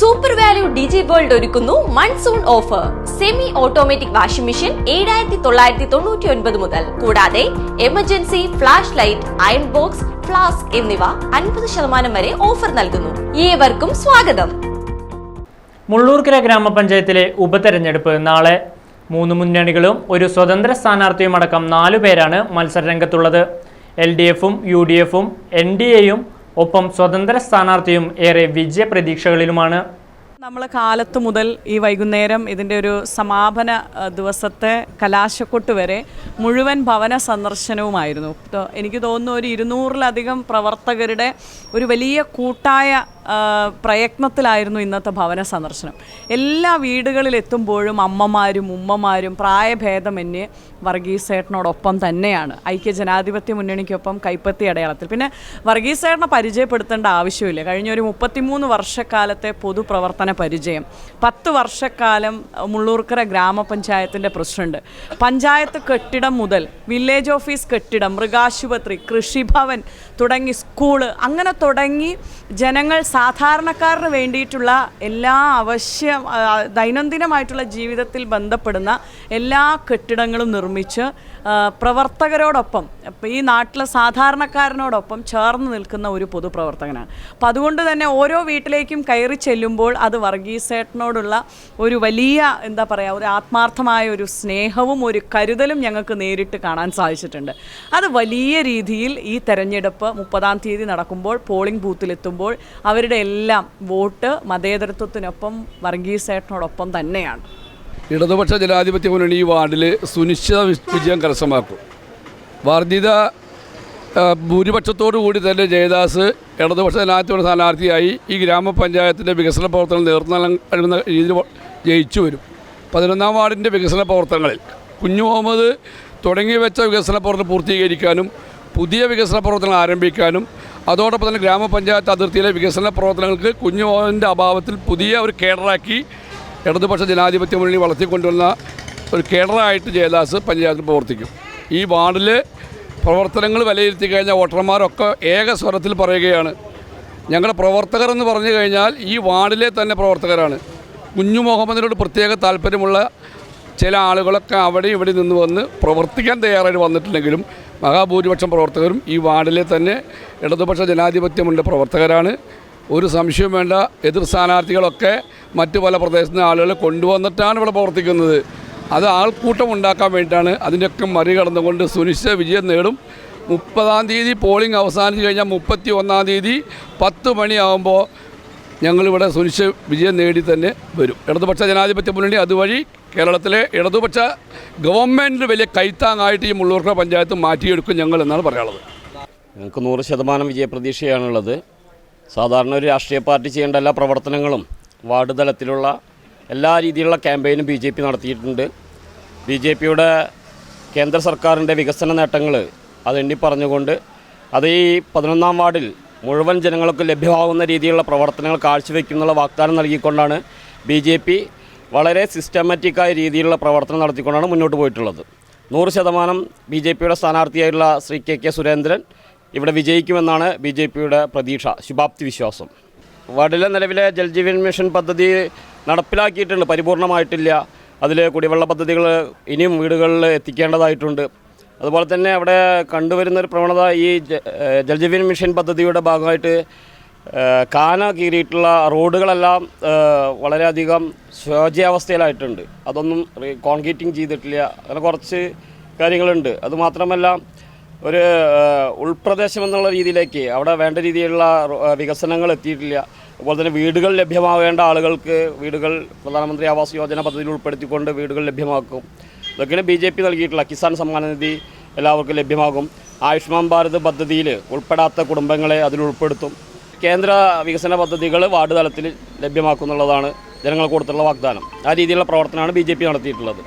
Super value ഡിജി world ഒരുക്കുന്നു monsoon offer semi automatic washing machine ഏഴായിരത്തി തൊള്ളായിരത്തി തൊണ്ണൂറ്റി ഒൻപത് മുതൽ. കൂടാതെ emergency flash light iron box flask എന്നിവ അൻപത് ശതമാനം വരെ ഓഫർ നൽകുന്നു. ഏവർക്കും സ്വാഗതം. മുള്ളൂർക്കര ഗ്രാമപഞ്ചായത്തിലെ ഉപതെരഞ്ഞെടുപ്പ് നാളെ മൂന്ന് മുന്നണികളും ഒരു സ്വതന്ത്ര സ്ഥാനാർത്ഥിയും അടക്കം നാലു പേരാണ് മത്സരരംഗത്തുള്ളത്. എൽ ഡി എഫും യു ഡി എഫും എൻ ഡി എയും ഒപ്പം സ്വതന്ത്ര സ്ഥാനാർത്ഥിയും ഏറെ വിജയപ്രതീക്ഷകളിലുമാണ് നമ്മൾ കാലത്ത് മുതൽ ഈ വൈകുന്നേരം ഇതിന്റെ ഒരു സമാപന ദിവസത്തെ കലാശക്കൊട്ട് വരെ മുഴുവൻ ഭവന സന്ദർശനവുമായിരുന്നു. എനിക്ക് തോന്നുന്നു ഒരു ഇരുന്നൂറിലധികം പ്രവർത്തകരുടെ ഒരു വലിയ കൂട്ടായ പ്രയത്നത്തിലായിരുന്നു ഇന്നത്തെ ഭവന സന്ദർശനം. എല്ലാ വീടുകളിൽ എത്തുമ്പോഴും അമ്മമാരും ഉമ്മമാരും പ്രായഭേദമന്യേ വർഗീസേട്ടനോടൊപ്പം തന്നെയാണ്. ഐക്യ ജനാധിപത്യ മുന്നണിക്കൊപ്പം കൈപ്പത്തി അടയാളത്തിൽ. പിന്നെ വർഗീസേട്ടനെ പരിചയപ്പെടുത്തേണ്ട ആവശ്യമില്ല. കഴിഞ്ഞ ഒരു മുപ്പത്തിമൂന്ന് വർഷക്കാലത്തെ പൊതുപ്രവർത്തന പരിചയം. പത്ത് വർഷക്കാലം മുള്ളൂർക്കര ഗ്രാമപഞ്ചായത്തിന്റെ പ്രസിഡന്റ്. പഞ്ചായത്ത് കെട്ടിടം മുതൽ വില്ലേജ് ഓഫീസ് കെട്ടിടം മൃഗാശുപത്രി കൃഷിഭവൻ തുടങ്ങി സ്കൂൾ അങ്ങനെ തുടങ്ങി ജനങ്ങൾ സാധാരണക്കാരന് വേണ്ടിയിട്ടുള്ള എല്ലാ അവശ്യ ദൈനംദിനമായിട്ടുള്ള ജീവിതത്തിൽ ബന്ധപ്പെടുന്ന എല്ലാ കെട്ടിടങ്ങളും നിർമ്മിച്ച് പ്രവർത്തകരോടൊപ്പം ഈ നാട്ടിലെ സാധാരണക്കാരനോടൊപ്പം ചേർന്ന് നിൽക്കുന്ന ഒരു പൊതുപ്രവർത്തകനാണ്. അപ്പം അതുകൊണ്ട് തന്നെ ഓരോ വീട്ടിലേക്കും കയറി ചെല്ലുമ്പോൾ അത് വർഗീസേട്ടനോടുള്ള ഒരു വലിയ എന്താ പറയുക ഒരു ആത്മാർത്ഥമായ ഒരു സ്നേഹവും ഒരു കരുതലും ഞങ്ങൾക്ക് നേരിട്ട് കാണാൻ സാധിച്ചിട്ടുണ്ട്. അത് വലിയ രീതിയിൽ ഈ തെരഞ്ഞെടുപ്പ് മുപ്പതാം തീയതി നടക്കുമ്പോൾ പോളിംഗ് ബൂത്തിലെത്തുമ്പോൾ അവരുടെ എല്ലാം വോട്ട് മതേതരത്വത്തിനൊപ്പം വർഗീസേട്ടനോടൊപ്പം തന്നെയാണ്. ഇടതുപക്ഷ ജനാധിപത്യ മുന്നണി ഈ വാർഡിൽ സുനിശ്ചിത വിജയം കരസ്ഥമാക്കും. വർദ്ധിത ഭൂരിപക്ഷത്തോടു കൂടി തന്നെ ജയദാസ് ഇടതുപക്ഷ ജനാധിപത്യ സ്ഥാനാർത്ഥിയായി ഈ ഗ്രാമപഞ്ചായത്തിന്റെ വികസന പ്രവർത്തനം നേതൃത്വം കഴിയുന്ന രീതിയിൽ ജയിച്ചു വരും. പതിനൊന്നാം വാർഡിന്റെ വികസന പ്രവർത്തനങ്ങളിൽ കുഞ്ഞു മുഹമ്മദ് തുടങ്ങി വെച്ച വികസന പ്രവർത്തനം പൂർത്തീകരിക്കാനും പുതിയ വികസന പ്രവർത്തനങ്ങൾ ആരംഭിക്കാനും അതോടൊപ്പം തന്നെ ഗ്രാമപഞ്ചായത്ത് അതിർത്തിയിലെ വികസന പ്രവർത്തനങ്ങൾക്ക് കുഞ്ഞുമോഹന്റെ അഭാവത്തിൽ പുതിയ ഒരു കേഡറാക്കി ഇടതുപക്ഷ ജനാധിപത്യ മുന്നണി വളർത്തിക്കൊണ്ടുവന്ന ഒരു കേഡറായിട്ട് ജയദാസ് പഞ്ചായത്തിൽ പ്രവർത്തിക്കും. ഈ വാർഡിൽ പ്രവർത്തനങ്ങൾ വിലയിരുത്തി കഴിഞ്ഞാൽ വോട്ടർമാരൊക്കെ ഏക സ്വരത്തിൽ പറയുകയാണ് ഞങ്ങളുടെ പ്രവർത്തകർ എന്ന് പറഞ്ഞു കഴിഞ്ഞാൽ ഈ വാർഡിലെ തന്നെ പ്രവർത്തകരാണ്. കുഞ്ഞു മുഹമ്മദിനോട് പ്രത്യേക താല്പര്യമുള്ള ചില ആളുകളൊക്കെ അവിടെ ഇവിടെ നിന്ന് വന്ന് പ്രവർത്തിക്കാൻ തയ്യാറായിട്ട് വന്നിട്ടില്ലെങ്കിലും മഹാഭൂരിപക്ഷം പ്രവർത്തകരും ഈ വാർഡിലെ തന്നെ ഇടതുപക്ഷ ജനാധിപത്യമുണ്ട് പ്രവർത്തകരാണ്. ഒരു സംശയം വേണ്ട എതിർ സ്ഥാനാർത്ഥികളൊക്കെ മറ്റു പല പ്രദേശത്തു നിന്ന് ആളുകളെ കൊണ്ടുവന്നിട്ടാണ് ഇവിടെ പ്രവർത്തിക്കുന്നത്. അത് ആൾക്കൂട്ടം ഉണ്ടാക്കാൻ വേണ്ടിയിട്ടാണ് അതിന്റെയൊക്കെ മറികടന്നുകൊണ്ട് സുനിശ്ചിത വിജയം നേടും. മുപ്പതാം തീയതി പോളിംഗ് അവസാനിച്ച് കഴിഞ്ഞാൽ മുപ്പത്തി ഒന്നാം തീയതി പത്ത് മണിയാകുമ്പോൾ ഞങ്ങളിവിടെ സുനിശ്ചിത വിജയം നേടി തന്നെ വരും. ഇടതുപക്ഷ ജനാധിപത്യ മുന്നണി അതുവഴി കേരളത്തിലെ ഇടതുപക്ഷ ഗവൺമെന്റ് വലിയ കൈത്താങ്ങായിട്ട് ഈ മുള്ളൂർക്കര പഞ്ചായത്ത് മാറ്റിയെടുക്കും ഞങ്ങൾ എന്നാണ് പറയാനുള്ളത്. ഞങ്ങൾക്ക് നൂറ് ശതമാനം വിജയപ്രതീക്ഷയാണുള്ളത്. സാധാരണ ഒരു രാഷ്ട്രീയ പാർട്ടി ചെയ്യേണ്ട എല്ലാ പ്രവർത്തനങ്ങളും വാർഡ് തലത്തിലുള്ള എല്ലാ രീതിയിലുള്ള ക്യാമ്പയിനും ബി ജെ പി നടത്തിയിട്ടുണ്ട്. ബി ജെ പിയുടെ കേന്ദ്ര സർക്കാരിന്റെ വികസന നേട്ടങ്ങൾ അതെണ്ണി പറഞ്ഞുകൊണ്ട് അത് ഈ പതിനൊന്നാം വാർഡിൽ മുഴുവൻ ജനങ്ങൾക്ക് ലഭ്യമാകുന്ന രീതിയിലുള്ള പ്രവർത്തനങ്ങൾ കാഴ്ചവെക്കുന്നുള്ള വാഗ്ദാനം നൽകിക്കൊണ്ടാണ് ബി ജെ പി വളരെ സിസ്റ്റമാറ്റിക്കായ രീതിയിലുള്ള പ്രവർത്തനം നടത്തിക്കൊണ്ടാണ് മുന്നോട്ട് പോയിട്ടുള്ളത്. നൂറ് ശതമാനം ബി ജെ പിയുടെ സ്ഥാനാർത്ഥിയായിട്ടുള്ള ശ്രീ കെ കെ സുരേന്ദ്രൻ ഇവിടെ വിജയിക്കുമെന്നാണ് ബി ജെ പിയുടെ പ്രതീക്ഷ ശുഭാപ്തി വിശ്വാസം. വാർഡിലെ നിലവിലെ ജൽജീവൻ മിഷൻ പദ്ധതി നടപ്പിലാക്കിയിട്ടുണ്ട് പരിപൂർണമായിട്ടില്ല. അതിൽ കുടിവെള്ള പദ്ധതികൾ ഇനിയും വീടുകളിൽ എത്തിക്കേണ്ടതായിട്ടുണ്ട്. അതുപോലെ തന്നെ അവിടെ കണ്ടുവരുന്ന ഒരു പ്രവണത ഈ ജൽജീവൻ മിഷൻ പദ്ധതിയുടെ ഭാഗമായിട്ട് കാന കീറിയിട്ടുള്ള റോഡുകളെല്ലാം വളരെയധികം ശോചയാവസ്ഥയിലായിട്ടുണ്ട്. അതൊന്നും കോൺക്രീറ്റിംഗ് ചെയ്തിട്ടില്ല. അങ്ങനെ കുറച്ച് കാര്യങ്ങളുണ്ട്. അതുമാത്രമല്ല ഒരു ഉൾപ്രദേശം എന്നുള്ള രീതിയിലേക്ക് അവിടെ വേണ്ട രീതിയിലുള്ള വികസനങ്ങൾ എത്തിയിട്ടില്ല. അതുപോലെ തന്നെ വീടുകൾ ലഭ്യമാവേണ്ട ആളുകൾക്ക് വീടുകൾ പ്രധാനമന്ത്രി ആവാസ് യോജന പദ്ധതിയിൽ ഉൾപ്പെടുത്തിക്കൊണ്ട് വീടുകൾ ലഭ്യമാക്കും. ഇതൊക്കെയാണ് ബി ജെ പി നൽകിയിട്ടുള്ള കിസാൻ സമ്മാന നിധി എല്ലാവർക്കും ലഭ്യമാകും. ആയുഷ്മാൻ ഭാരത് പദ്ധതിയിൽ ഉൾപ്പെടാത്ത കുടുംബങ്ങളെ അതിൽ ഉൾപ്പെടുത്തും. കേന്ദ്ര വികസന പദ്ധതികൾ വാർഡ് തലത്തിൽ ലഭ്യമാക്കുന്നുള്ളതാണ് ജനങ്ങൾക്ക് കൊടുത്തുള്ള വാഗ്ദാനം. ആ രീതിയിലുള്ള പ്രവർത്തനമാണ് ബി നടത്തിയിട്ടുള്ളത്.